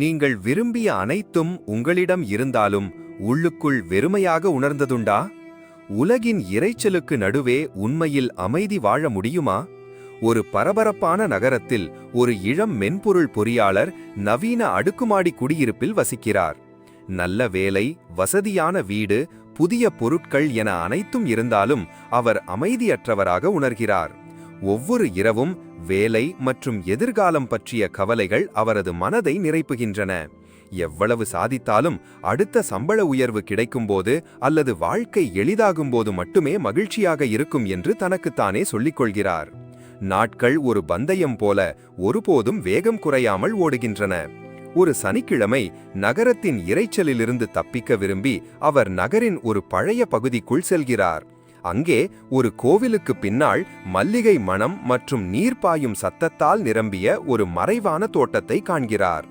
நீங்கள் விரும்பிய அனைத்தும் உங்களிடம் இருந்தாலும் உள்ளுக்குள் வெறுமையாக உணர்ந்ததுண்டா? உலகின் இரைச்சலுக்கு நடுவே உண்மையில் அமைதி வாழ முடியுமா? ஒரு பரபரப்பான நகரத்தில் ஒரு இளம் மென்பொருள் பொறியாளர் நவீன அடுக்குமாடி குடியிருப்பில் வசிக்கிறார். நல்ல வேலை வசதியான வீடு புதிய பொருட்கள் என அனைத்தும் இருந்தாலும் அவர் அமைதியற்றவராக உணர்கிறார். ஒவ்வொரு இரவும் வேலை மற்றும் எதிர்காலம் பற்றிய கவலைகள் அவரது மனதை நிரப்புகின்றன எவ்வளவு சாதித்தாலும் அடுத்த சம்பள உயர்வு கிடைக்கும்போது அல்லது வாழ்க்கை எளிதாகும்போது மட்டுமே மகிழ்ச்சியாக இருக்கும் என்று தனக்குத்தானே சொல்லிக் கொள்கிறார். நாட்கள் ஒரு பந்தயம் போல ஒருபோதும் வேகம் குறையாமல் ஓடுகின்றன. ஒரு சனிக்கிழமை நகரத்தின் இரைச்சலிலிருந்து தப்பிக்க விரும்பி அவர் நகரின் ஒரு பழைய பகுதிக்குள் செல்கிறார். அங்கே ஒரு கோவிலுக்கு பின்னால் மல்லிகை மணம் மற்றும் நீர் பாயும் சத்தத்தால் நிரம்பிய ஒரு மறைவான தோட்டத்தை காண்கிறார்.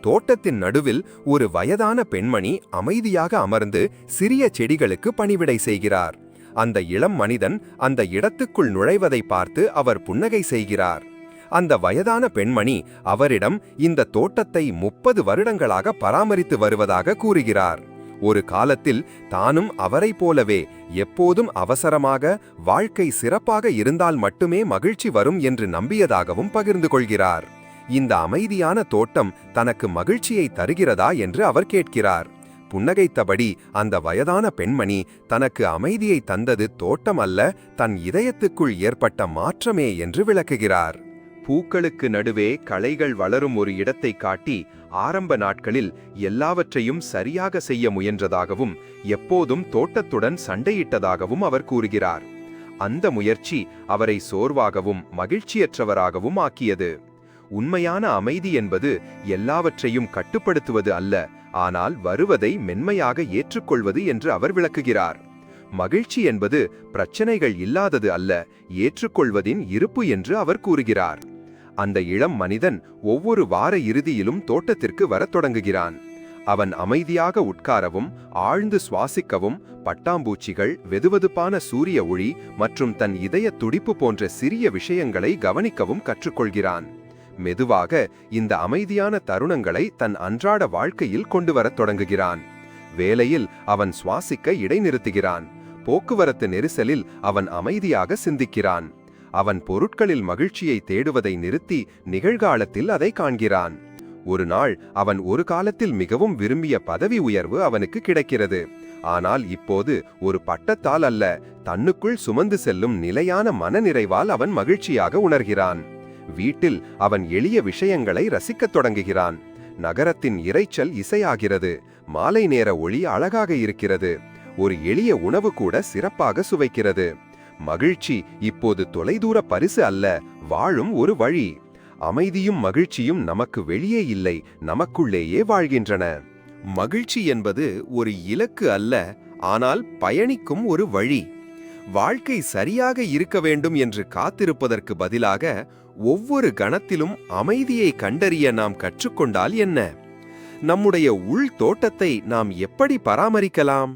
தோட்டத்தின் நடுவில் ஒரு வயதான பெண்மணி அமைதியாக அமர்ந்து சிறிய செடிகளுக்கு பணிவிடை செய்கிறார். அந்த இளம் மனிதன் அந்த இடத்துக்குள் நுழைவதை பார்த்து அவர் புன்னகை செய்கிறார். அந்த வயதான பெண்மணி அவரிடம் இந்த தோட்டத்தை முப்பது வருடங்களாக பராமரித்து வருவதாக கூறுகிறார். ஒரு காலத்தில் தானும் அவரைப் போலவே எப்போதும் அவசரமாக வாழ்க்கை சிறப்பாக இருந்தால் மட்டுமே மகிழ்ச்சி வரும் என்று நம்பியதாகவும் பகிர்ந்து கொள்கிறார். இந்த அமைதியான தோட்டம் தனக்கு மகிழ்ச்சியை தருகிறதா என்று அவர் கேட்கிறார். புன்னகைத்தபடி அந்த வயதான பெண்மணி தனக்கு அமைதியை தந்தது தோட்டம் அல்ல தன் இதயத்துக்குள் ஏற்பட்ட மாற்றமே என்று விளக்குகிறார். பூக்களுக்கு நடுவே களைகள் வளரும் ஒரு இடத்தை காட்டி ஆரம்ப நாட்களில் எல்லாவற்றையும் சரியாக செய்ய முயன்றதாகவும் எப்போதும் தோட்டத்துடன் சண்டையிட்டதாகவும் அவர் கூறுகிறார். அந்த முயற்சி அவரை சோர்வாகவும் மகிழ்ச்சியற்றவராகவும் ஆக்கியது. உண்மையான அமைதி என்பது எல்லாவற்றையும் கட்டுப்படுத்துவது அல்ல ஆனால் வருவதை மென்மையாக ஏற்றுக்கொள்வது என்று அவர் விளக்குகிறார். மகிழ்ச்சி என்பது பிரச்சனைகள் இல்லாதது அல்ல ஏற்றுக்கொள்வதின் இருப்பு என்று அவர் கூறுகிறார். அந்த இளம் மனிதன் ஒவ்வொரு வார இறுதியிலும் தோட்டத்திற்கு வரத் தொடங்குகிறான். அவன் அமைதியாக உட்காரவும் ஆழ்ந்து சுவாசிக்கவும் பட்டாம்பூச்சிகள் வெதுவெதுப்பான சூரிய ஒளி மற்றும் தன் இதய துடிப்பு போன்ற சிறிய விஷயங்களை கவனிக்கவும் கற்றுக்கொள்கிறான். மெதுவாக இந்த அமைதியான தருணங்களை தன் அன்றாட வாழ்க்கையில் கொண்டு வரத் தொடங்குகிறான். வேலையில் அவன் சுவாசிக்க இடைநிறுத்துகிறான். போக்குவரத்து நெரிசலில் அவன் அமைதியாக சிந்திக்கிறான். அவன் பொருட்களில் மகிழ்ச்சியை தேடுவதை நிறுத்தி நிகழ்காலத்தில் அதை காண்கிறான். ஒரு நாள் அவன் ஒரு காலத்தில் மிகவும் விரும்பிய பதவி உயர்வு அவனுக்கு கிடைக்கிறது. ஆனால் இப்போது ஒரு பட்டத்தால் அல்ல தன்னுக்குள் சுமந்து செல்லும் நிலையான மனநிறைவால் அவன் மகிழ்ச்சியாக உணர்கிறான். வீட்டில் அவன் எளிய விஷயங்களை ரசிக்கத் தொடங்குகிறான். நகரத்தின் இரைச்சல் இசையாகிறது மாலை நேர ஒளி அழகாக இருக்கிறது ஒரு எளிய உணவு கூட சிறப்பாக சுவைக்கிறது. மகிழ்ச்சி இப்போது தொலைதூர பரிசு அல்ல வாழும் ஒரு வழி. அமைதியும் மகிழ்ச்சியும் நமக்கு வெளியே இல்லை நமக்குள்ளேயே வாழ்கின்றன. மகிழ்ச்சி என்பது ஒரு இலக்கு அல்ல ஆனால் பயணிக்கும் ஒரு வழி. வாழ்க்கை சரியாக இருக்க வேண்டும் என்று காத்திருப்பதற்கு பதிலாக ஒவ்வொரு கணத்திலும் அமைதியை கண்டறிய நாம் கற்றுக்கொண்டால் என்ன? நம்முடைய உள் தோட்டத்தை நாம் எப்படி பராமரிக்கலாம்?